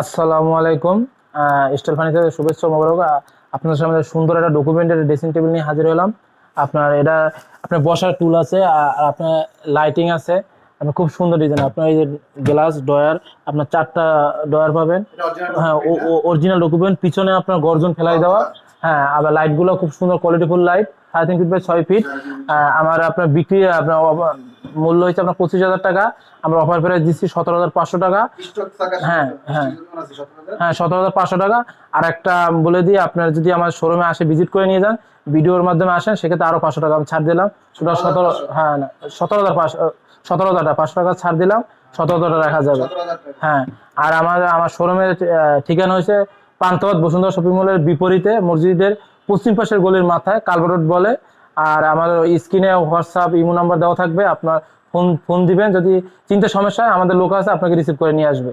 আসসালামু আলাইকুম। স্টাইল ফার্নিচারের শুভেচ্ছা মোবারক। আহ, আপনাদের সামনে সুন্দর একটা ডকুমেন্টের ড্রেসিং টেবিল নিয়ে হাজির হলাম। আপনার এটা আপনার বসার টুল আছে আর আপনার লাইটিং আছে। আপনার খুব সুন্দর ডিজাইন আপনার এই যে গ্লাস ডয়ার আপনার চারটা ডয়ার পাবেন। হ্যাঁ অরিজিনাল ডকুমেন্ট পিছনে আপনার গর্জন ফেলাই দেওয়া। হ্যাঁ আবার লাইটগুলো খুব সুন্দর কোয়ালিটিফুল লাইট সাড়ে তিন ফিট বাই ছয় ফিট আমার আপনার বিক্রি আপনার মূল্য হচ্ছে আপনার পঁচিশ হাজার টাকা। আমরা অফার প্রাইস দিচ্ছি সতেরো হাজার পাঁচশো টাকা। হ্যাঁ, হ্যাঁ। হ্যাঁ সতেরো হাজার পাঁচশো টাকা। আর একটা বলে দিই আপনার যদি আমার শোরুমে আসে ভিজিট করে নিয়ে যান ভিডিওর মাধ্যমে আসেন সেক্ষেত্রে আরও পাঁচশো টাকা আমি ছাড় দিলাম। সেটা সতেরো হ্যাঁ না সতেরো হাজার পাঁচশো সতেরো হাজার টাকা পাঁচশো টাকা ছাড় দিলাম। সতেরো হাজার রাখা যাবে। হ্যাঁ আর আমার আমার শোরুমের ঠিকানা হয়েছে পান্থপথ বসুন্ধরা শপিং মলের বিপরীতে মসজিদের পশ্চিম পাশের গলির মাথায় কালবা রোড বলে। আর আমার স্ক্রিনে হোয়াটসঅ্যাপ, ইমো নাম্বার দেওয়া থাকবে। আপনার ফোন ফোন দিবেন। যদি চিন্তা সমস্যা হয়, আমাদের লোক আছে আপনাকে রিসিভ করে নিয়ে আসবে।